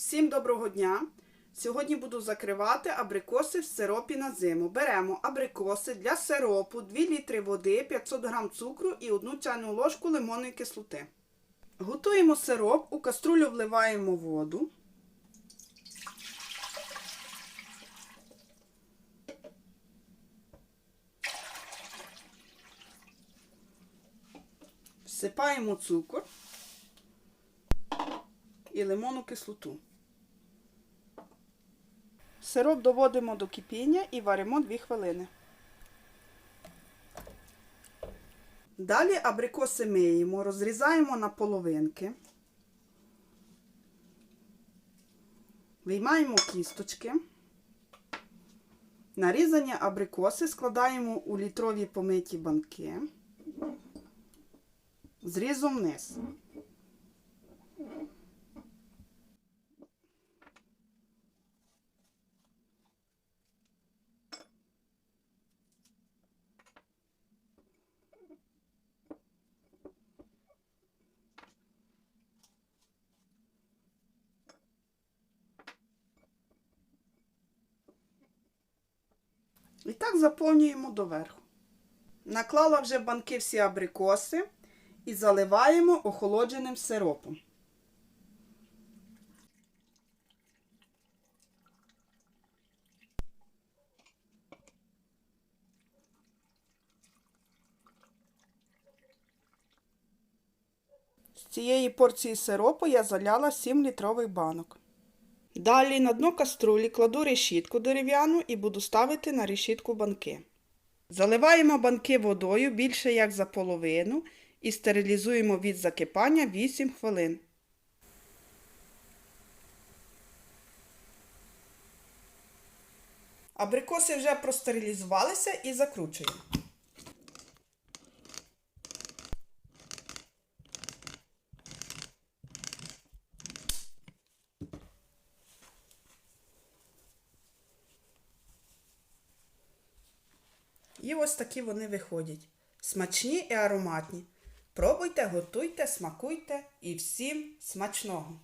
Всім доброго дня! Сьогодні буду закривати абрикоси в сиропі на зиму. Беремо абрикоси для сиропу, 2 літри води, 500 г цукру і 1 чайну ложку лимонної кислоти. Готуємо сироп, у каструлю вливаємо воду. Всипаємо цукор і лимонну кислоту. Сироп доводимо до кипіння і варимо 2 хвилини. Далі абрикоси миємо, розрізаємо на половинки. Виймаємо кісточки. Нарізані абрикоси складаємо у літрові помиті банки. Зрізом вниз. І так заповнюємо доверху. Наклала вже банки всі абрикоси і заливаємо охолодженим сиропом. З цієї порції сиропу я заляла 7 літрових банок. Далі на дно каструлі кладу решітку дерев'яну і буду ставити на решітку банки. Заливаємо банки водою більше як за половину і стерилізуємо від закипання 8 хвилин. Абрикоси вже простерилізувалися і закручуємо. І ось такі вони виходять. Смачні і ароматні. Пробуйте, готуйте, смакуйте і всім смачного!